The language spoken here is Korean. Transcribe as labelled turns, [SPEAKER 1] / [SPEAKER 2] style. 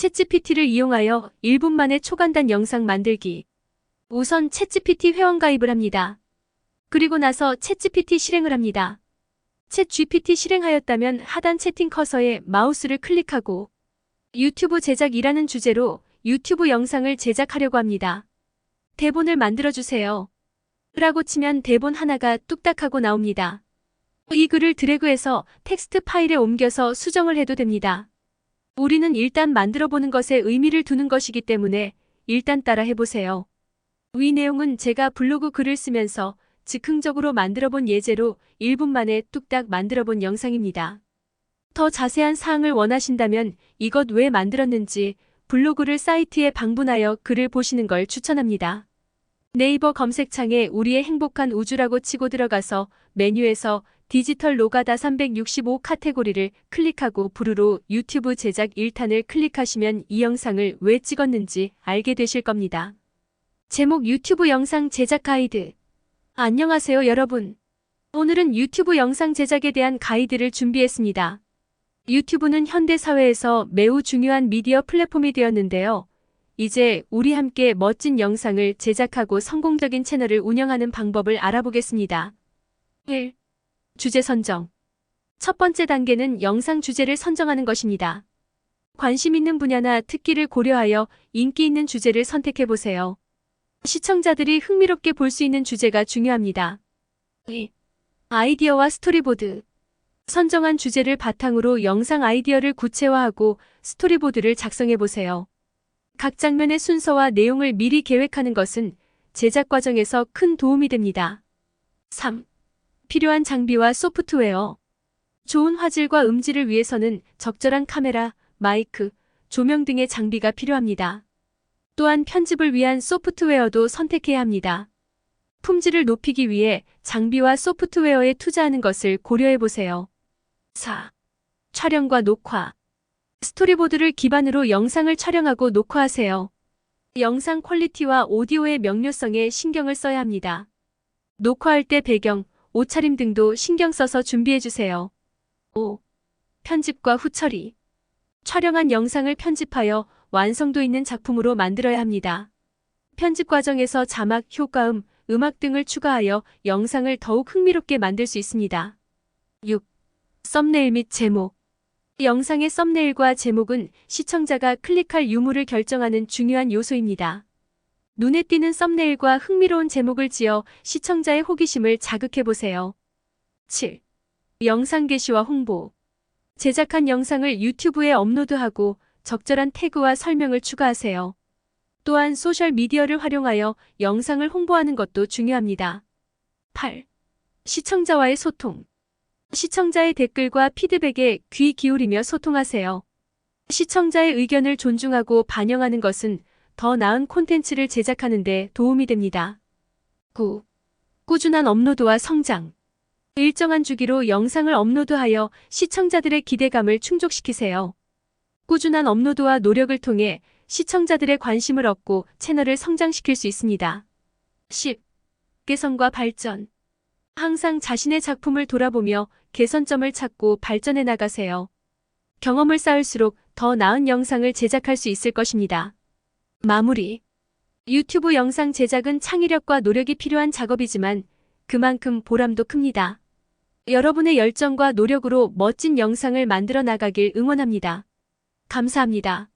[SPEAKER 1] 챗GPT를 이용하여 1분 만에 초간단 영상 만들기. 우선 챗GPT 회원 가입을 합니다. 그리고 나서 챗GPT 실행을 합니다. 챗GPT 실행하였다면 하단 채팅 커서에 마우스를 클릭하고 유튜브 제작이라는 주제로 유튜브 영상을 제작하려고 합니다. 대본을 만들어주세요. 라고 치면 대본 하나가 뚝딱하고 나옵니다. 이 글을 드래그해서 텍스트 파일에 옮겨서 수정을 해도 됩니다. 우리는 일단 만들어 보는 것에 의미를 두는 것이기 때문에 일단 따라 해보세요. 위 내용은 제가 블로그 글을 쓰면서 즉흥적으로 만들어 본 예제로 1분 만에 뚝딱 만들어 본 영상입니다. 더 자세한 사항을 원하신다면 이것 왜 만들었는지 블로그를 사이트에 방문하여 글을 보시는 걸 추천합니다. 네이버 검색창에 우리의 행복한 우주라고 치고 들어가서 메뉴에서 디지털 로가다 365 카테고리를 클릭하고 부르로 유튜브 제작 1탄을 클릭하시면 이 영상을 왜 찍었는지 알게 되실 겁니다. 제목 유튜브 영상 제작 가이드. 안녕하세요 여러분. 오늘은 유튜브 영상 제작에 대한 가이드를 준비했습니다. 유튜브는 현대 사회에서 매우 중요한 미디어 플랫폼이 되었는데요. 이제 우리 함께 멋진 영상을 제작하고 성공적인 채널을 운영하는 방법을 알아보겠습니다. 1. 주제 선정. 첫 번째 단계는 영상 주제를 선정하는 것입니다. 관심 있는 분야나 특기를 고려하여 인기 있는 주제를 선택해 보세요. 시청자들이 흥미롭게 볼 수 있는 주제가 중요합니다. 2. 아이디어와 스토리보드. 선정한 주제를 바탕으로 영상 아이디어를 구체화하고 스토리보드를 작성해 보세요. 각 장면의 순서와 내용을 미리 계획하는 것은 제작 과정에서 큰 도움이 됩니다. 3. 필요한 장비와 소프트웨어. 좋은 화질과 음질을 위해서는 적절한 카메라, 마이크, 조명 등의 장비가 필요합니다. 또한 편집을 위한 소프트웨어도 선택해야 합니다. 품질을 높이기 위해 장비와 소프트웨어에 투자하는 것을 고려해 보세요. 4. 촬영과 녹화. 스토리보드를 기반으로 영상을 촬영하고 녹화하세요. 영상 퀄리티와 오디오의 명료성에 신경을 써야 합니다. 녹화할 때 배경, 옷차림 등도 신경 써서 준비해 주세요. 5. 편집과 후처리. 촬영한 영상을 편집하여 완성도 있는 작품으로 만들어야 합니다. 편집 과정에서 자막, 효과음, 음악 등을 추가하여 영상을 더욱 흥미롭게 만들 수 있습니다. 6. 썸네일 및 제목. 영상의 썸네일과 제목은 시청자가 클릭할 유무를 결정하는 중요한 요소입니다. 눈에 띄는 썸네일과 흥미로운 제목을 지어 시청자의 호기심을 자극해 보세요. 7. 영상 게시와 홍보. 제작한 영상을 유튜브에 업로드하고 적절한 태그와 설명을 추가하세요. 또한 소셜미디어를 활용하여 영상을 홍보하는 것도 중요합니다. 8. 시청자와의 소통. 시청자의 댓글과 피드백에 귀 기울이며 소통하세요. 시청자의 의견을 존중하고 반영하는 것은 더 나은 콘텐츠를 제작하는 데 도움이 됩니다. 9. 꾸준한 업로드와 성장. 일정한 주기로 영상을 업로드하여 시청자들의 기대감을 충족시키세요. 꾸준한 업로드와 노력을 통해 시청자들의 관심을 얻고 채널을 성장시킬 수 있습니다. 10. 개선과 발전. 항상 자신의 작품을 돌아보며 개선점을 찾고 발전해 나가세요. 경험을 쌓을수록 더 나은 영상을 제작할 수 있을 것입니다. 마무리. 유튜브 영상 제작은 창의력과 노력이 필요한 작업이지만 그만큼 보람도 큽니다. 여러분의 열정과 노력으로 멋진 영상을 만들어 나가길 응원합니다. 감사합니다.